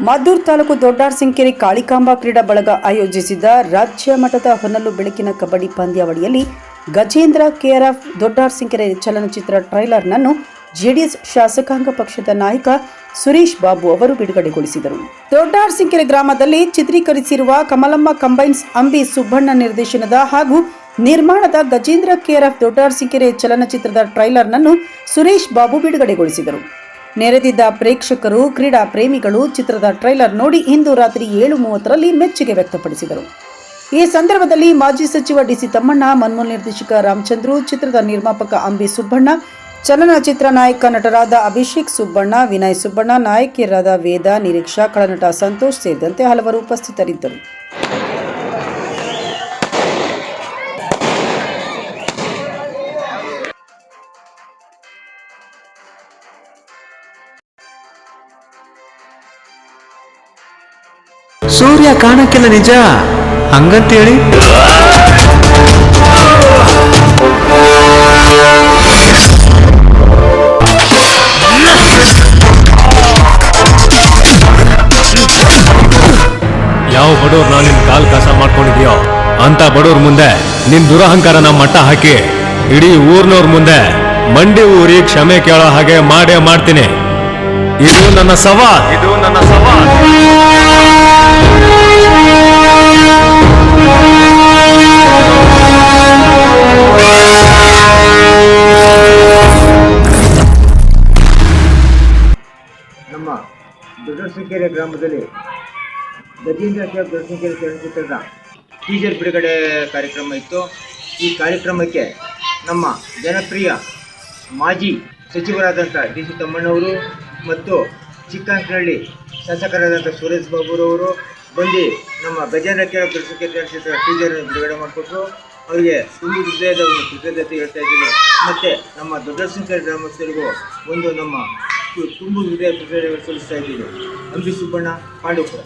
ಮದ್ದೂರು ತಾಲೂಕು ದೊಡ್ಡಾರ್ಸಿಂಕೆರೆ ಕಾಳಿಕಾಂಬಾ ಕ್ರೀಡಾ ಬಳಗ ಆಯೋಜಿಸಿದ್ದ ರಾಜ್ಯ ಮಟ್ಟದ ಹೊನಲು ಬೆಳಕಿನ ಕಬಡ್ಡಿ ಪಂದ್ಯಾವಳಿಯಲ್ಲಿ ಗಜೇಂದ್ರ ಕೆಆರ್ಎಫ್ ದೊಡ್ಡಾರ್ಸಿಂಕೆರೆ ಚಲನಚಿತ್ರ ಟ್ರೈಲರ್ನನ್ನು ಜೆಡಿಎಸ್ ಶಾಸಕಾಂಗ ಪಕ್ಷದ ನಾಯಕ ಸುರೇಶ್ ಬಾಬು ಅವರು ಬಿಡುಗಡೆಗೊಳಿಸಿದರು. ದೊಡ್ಡಾರ್ಸಿಂಕೆರೆ ಗ್ರಾಮದಲ್ಲಿ ಚಿತ್ರೀಕರಿಸಿರುವ ಕಮಲಮ್ಮ ಕಂಬೈನ್ಸ್ ಅಂಬಿ ಸುಬ್ಬಣ್ಣ ನಿರ್ದೇಶನದ ಹಾಗೂ ನಿರ್ಮಾಣದ ಗಜೇಂದ್ರ ಕೆಆರ್ಎಫ್ ದೊಡ್ಡಾರ್ಸಿಂಕೆರೆ ಚಲನಚಿತ್ರದ ಟ್ರೈಲರ್ನನ್ನು ಸುರೇಶ್ ಬಾಬು ಬಿಡುಗಡೆಗೊಳಿಸಿದರು. ನೆರೆದಿದ್ದ ಪ್ರೇಕ್ಷಕರು, ಕ್ರೀಡಾ ಪ್ರೇಮಿಗಳು ಚಿತ್ರದ ಟ್ರೈಲರ್ ನೋಡಿ ಇಂದು ರಾತ್ರಿ ಏಳು ಮೂವತ್ತರಲ್ಲಿ ಮೆಚ್ಚುಗೆ ವ್ಯಕ್ತಪಡಿಸಿದರು. ಈ ಸಂದರ್ಭದಲ್ಲಿ ಮಾಜಿ ಸಚಿವ ಡಿಸಿ ತಮ್ಮಣ್ಣ ಮನ್ಮೂಲ್ ನಿರ್ದೇಶಕ ರಾಮಚಂದ್ರು, ಚಿತ್ರದ ನಿರ್ಮಾಪಕ ಅಂಬಿ ಸುಬ್ಬಣ್ಣ, ಚಲನಚಿತ್ರ ನಾಯಕ ನಟರಾದ ಅಭಿಷೇಕ್ ಸುಬ್ಬಣ್ಣ, ವಿನಯ್ ಸುಬ್ಬಣ್ಣ, ನಾಯಕಿಯರಾದ ವೇದ, ನಿರೀಕ್ಷಾ ಕಳನಟ ಸಂತೋಷ್ ಸೇರಿದಂತೆ ಹಲವರು ಉಪಸ್ಥಿತರಿದ್ದರು. ಸೂರ್ಯ ಕಾಣಕ್ಕಿಲ್ಲ ನಿಜ. ಹಂಗಂತೇಳಿ. ಯಾವ ಬಡವ್ರು ನಾನು ನಿನ್ ಕಾಲ್ ಕಸ ಮಾಡ್ಕೊಂಡಿದ್ಯೋ ಅಂತ ಬಡವ್ರ ಮುಂದೆ ನಿನ್ ದುರಹಂಕಾರನ ಮಟ್ಟ ಹಾಕಿ ಇಡೀ ಊರ್ನವ್ರ ಮುಂದೆ ಮಂಡಿ ಊರಿ ಕ್ಷಮೆ ಕೇಳೋ ಹಾಗೆ ಮಾಡೇ ಮಾಡ್ತೀನಿ. ಇದು ನನ್ನ ಸವಾಲ್. ಇದು ನನ್ನ ಸವಾಲ್. ದೊಡ್ಡಸಿಕೆರೆ ಗ್ರಾಮದಲ್ಲಿ ಗಜೇಂದ್ರ ಸಾಹೇಬ್ ದೊಡ್ಡಸಿಕೆರೆ ಚಲನಚಿತ್ರದ ಟೀಸರ್ ಬಿಡುಗಡೆ ಕಾರ್ಯಕ್ರಮ ಇತ್ತು. ಈ ಕಾರ್ಯಕ್ರಮಕ್ಕೆ ನಮ್ಮ ಜನಪ್ರಿಯ ಮಾಜಿ ಸಚಿವರಾದಂಥ ಡಿ ಸಿ ತಮ್ಮಣ್ಣವರು ಮತ್ತು ಚಿಕ್ಕಂಕನಹಳ್ಳಿ ಶಾಸಕರಾದಂಥ ಸುರೇಶ್ ಬಾಬುರವರು ಬಂದು ನಮ್ಮ ಗಜೇಂದ್ರ ಕೇಳ ದೊಡ್ಡಸಿಕೆರೆ ಚಲನಚಿತ್ರ ಟೀಸರ್ ಬಿಡುಗಡೆ ಮಾಡಿಕೊಟ್ರು. ಅವರಿಗೆ ತುಂಬ ಹೃದಯದ ಒಂದು ಕೃತಜ್ಞತೆ ಹೇಳ್ತಾ ಇದ್ದೀನಿ. ಮತ್ತು ನಮ್ಮ ದೊಡ್ಡಸಿಕೆರೆ ಗ್ರಾಮಸ್ಥರಿಗೂ ಒಂದು ನಮ್ಮ ತುಂಬ ಹೃದಯ ಕೃತಜ್ಞತೆ ಸಲ್ಲಿಸ್ತಾ ಇದ್ದೀನಿ. ಅಂಬಿ ಸುಬ್ಬಣ್ಣ ಪಾಂಡವಪುರ